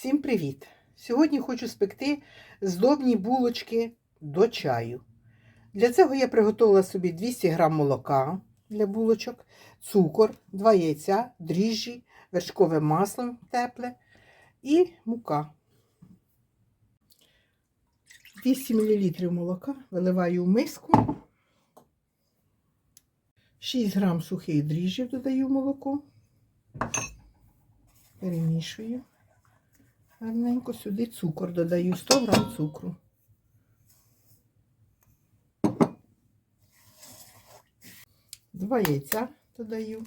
Всім привіт! Сьогодні хочу спекти здобні булочки до чаю. Для цього я приготувала собі 200 г молока для булочок, цукор, 2 яйця, дріжджі, вершкове масло тепле і мука. 200 мл молока виливаю в миску. 6 г сухих дріжджів додаю в молоко. Перемішую. Гарненько сюди цукор додаю 100 грам цукру. Два яйця додаю.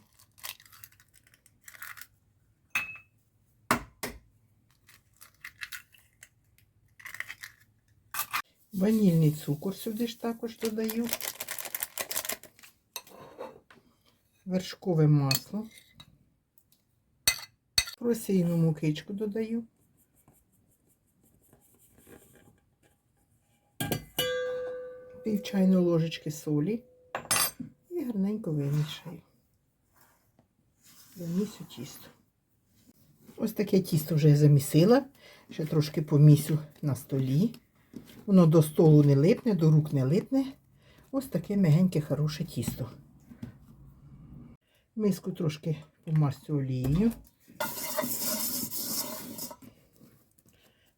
Ванільний цукор сюди ж також додаю. Вершкове масло. Просійну мукичку додаю. Пів чайної ложечки солі і гарненько вимішаю. Замісю тісто. Ось таке тісто вже я замісила. Ще трошки помісю на столі. Воно до столу не липне, до рук не липне. Ось таке мягеньке, хороше тісто. Миску трошки помастю олією.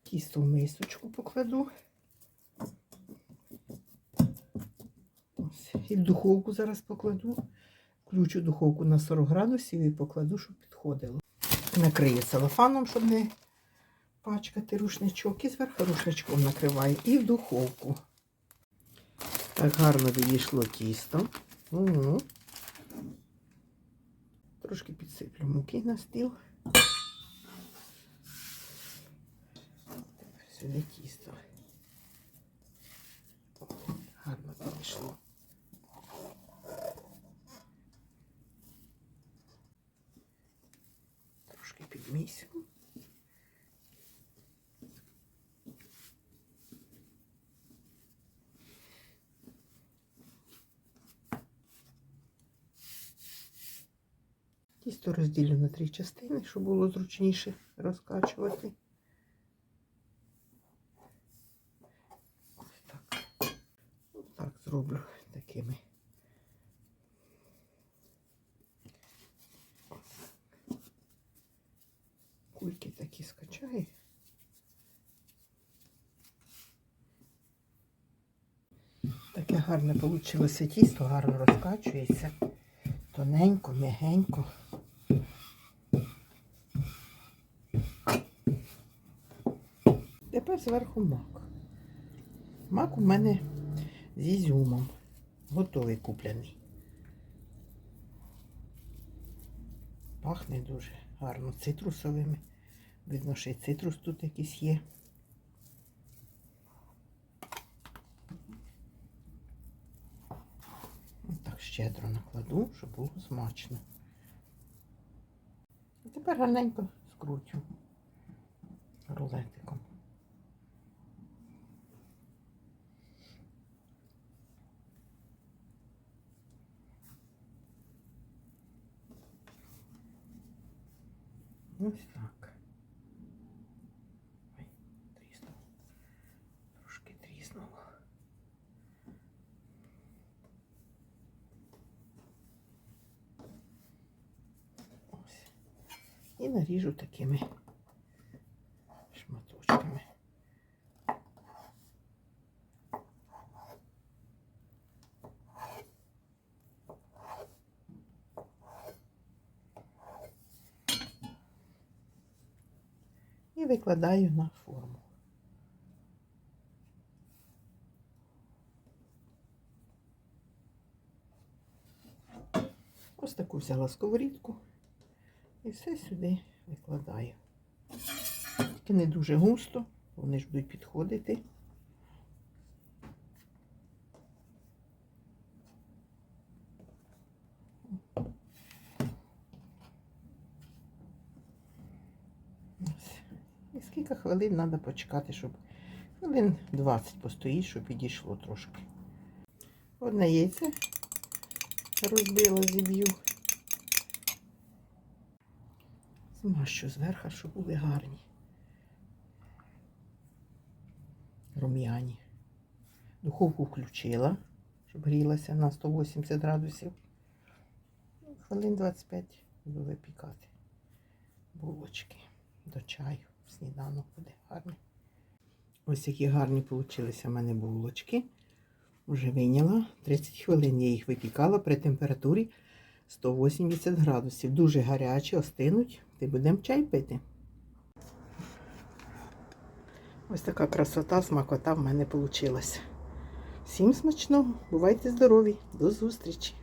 Тісто в мисочку покладу. І в духовку зараз покладу. Включу духовку на 40 градусів і покладу, щоб підходило. Накрию целофаном, щоб не пачкати рушничок. І зверху рушничком накриваю. І в духовку. Так гарно відійшло тісто. Угу. Трошки підсиплю муки на стіл. Тепер сюди тісто. Гарно підійшло. Трошки. Тісто розділю на три частини, щоб було зручніше розкачувати. Ось так. Ось так зроблю такими. Таке гарне вийшло тісто, гарно розкачується. Тоненько, м'ягенько. Тепер зверху мак. Мак у мене з ізюмом. Готовий куплений. Пахне дуже гарно цитрусовими. Видно, що і цитрус тут якийсь є. Так щедро накладу, щоб було смачно. А тепер гарненько скручу рулетиком. Ось так. Ой, тріснуло. Трошки тріснуло. Ось. І наріжу такими шматочками. І викладаю на форму. Ось таку взяла сковорідку і все сюди викладаю. Тільки не дуже густо, вони ж будуть підходити. І скільки хвилин треба почекати, щоб хвилин 20 постоїть, щоб підійшло трошки. Одне яйце розбила, зіб'ю. Змащу зверху, щоб були гарні. рум'яні. Духовку включила, щоб грілася на 180 градусів. Ну, Хвилин 25 буду випікати булочки до чаю. Сніданок буде гарний. Ось які гарні получилися в мене булочки. Вже вийняла. 30 хвилин я їх випікала при температурі 180 градусів. Дуже гарячі, остинуть. Ти будемо чай пити. Ось така красота, смакота в мене вийшла. Всім смачного, бувайте здорові, до зустрічі!